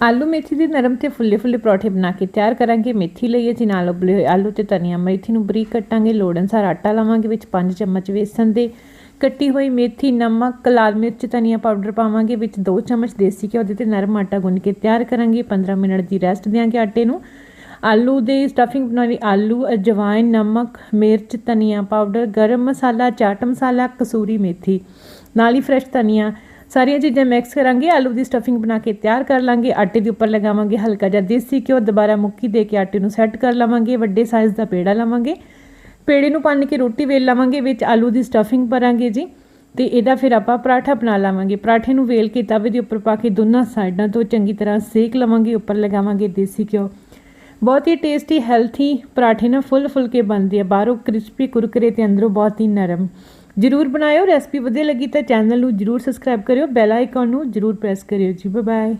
ਆਲੂ ਮੇਥੀ ਦੇ ਨਰਮ ਤੇ ਫੁੱਲੇ ਫੁੱਲੇ ਪਰੌਠੇ ਬਣਾ ਕੇ ਤਿਆਰ ਕਰਾਂਗੇ। ਮੇਥੀ ਲਈਏ ਜੀ ਨਾਲ ਉਬਲੇ ਹੋਏ ਆਲੂ ਤੇ ਧਨੀਆ ਮੇਥੀ ਨੂੰ ਬਰੀਕ ਕੱਟਾਂਗੇ। ਲੋੜ ਅਨੁਸਾਰ ਆਟਾ ਲਾਵਾਂਗੇ ਵਿੱਚ 5 ਚਮਚ ਵੇਸਣ ਦੇ। ਕੱਟੀ ਹੋਈ ਮੇਥੀ, ਨਮਕ, ਲਾਲ ਮਿਰਚ, ਧਨੀਆ ਪਾਊਡਰ ਪਾਵਾਂਗੇ। ਵਿੱਚ 2 ਚਮਚ ਦੇਸੀ ਘਿਓ ਦੇ ਤੇ ਨਰਮ ਆਟਾ ਗੁੰਨ ਕੇ ਤਿਆਰ ਕਰਾਂਗੇ। 15 ਮਿੰਟ ਦੀ ਰੈਸਟ ਦਿਆਂਗੇ ਆਟੇ ਨੂੰ। ਆਲੂ ਦੇ ਸਟਫਿੰਗ ਬਣਾਉਣੀ ਆਲੂ ਅਜਵਾਇਨ ਨਮਕ, ਮਿਰਚ, ਧਨੀਆ ਪਾਊਡਰ, ਗਰਮ ਮਸਾਲਾ, ਚਾਟ ਮਸਾਲਾ, ਕਸੂਰੀ ਮੇਥੀ, ਨਾਲ ਹੀ ਫਰੈਸ਼ ਧਨੀਆ ਸਾਰੀਆਂ ਚੀਜ਼ਾਂ ਮਿਕਸ ਕਰਾਂਗੇ, ਆਲੂ ਦੀ ਸਟਫਿੰਗ ਬਣਾ ਕੇ ਤਿਆਰ ਕਰ ਲਾਂਗੇ, ਆਟੇ ਦੇ ਉੱਪਰ ਲਗਾਵਾਂਗੇ ਹਲਕਾ ਜਿਹਾ ਦੇਸੀ ਘਿਓ, ਦੁਬਾਰਾ ਮੁੱਕੀ ਦੇ ਕੇ ਆਟੇ ਨੂੰ ਸੈੱਟ ਕਰ ਲਵਾਂਗੇ, ਵੱਡੇ ਸਾਈਜ਼ ਦਾ ਪੇੜਾ ਲਵਾਂਗੇ। ਪੇੜੇ ਨੂੰ ਪੰਨ ਕੇ ਰੋਟੀ ਵੇਲ ਲਵਾਂਗੇ, ਵਿੱਚ ਆਲੂ ਦੀ ਸਟਫਿੰਗ ਭਰਾਂਗੇ ਜੀ। ਤੇ ਇਹਦਾ ਫਿਰ ਆਪਾਂ ਪਰਾਠਾ ਬਣਾ ਲਾਵਾਂਗੇ। ਪਰਾਠੇ ਨੂੰ ਵੇਲ ਕੇ ਤਵੇ ਦੇ ਉੱਪਰ ਪਾ ਕੇ ਦੋਨਾਂ ਸਾਈਡਾਂ ਤੋਂ ਚੰਗੀ ਤਰ੍ਹਾਂ ਸੇਕ ਲਵਾਂਗੇ, ਉੱਪਰ ਲਗਾਵਾਂਗੇ ਦੇਸੀ ਘਿਓ। ਬਹੁਤ ਹੀ ਟੇਸਟੀ ਹੈਲਥੀ ਪਰਾਠੇ ਨਾ ਫੁੱਲ ਫੁੱਲ ਕੇ ਬਣਦੇ ਆ। ਬਾਹਰੋਂ ਕ੍ਰਿਸਪੀ ਕੁਰਕਰੇ ਤੇ ਅੰਦਰੋਂ ਬਹੁਤ ਹੀ ਨਰਮ। ਜਰੂਰ ਬਣਾਇਓ ਰੈਸਪੀ ਵਧੀਆ ਲੱਗੀ ਤਾਂ ਚੈਨਲ ਨੂੰ ਜਰੂਰ ਸਬਸਕ੍ਰਾਈਬ ਕਰਿਓ ਬੈਲ ਆਈਕਨ ਨੂੰ ਜਰੂਰ ਪ੍ਰੈਸ ਕਰਿਓ ਜੀ ਬਾਏ ਬਾਏ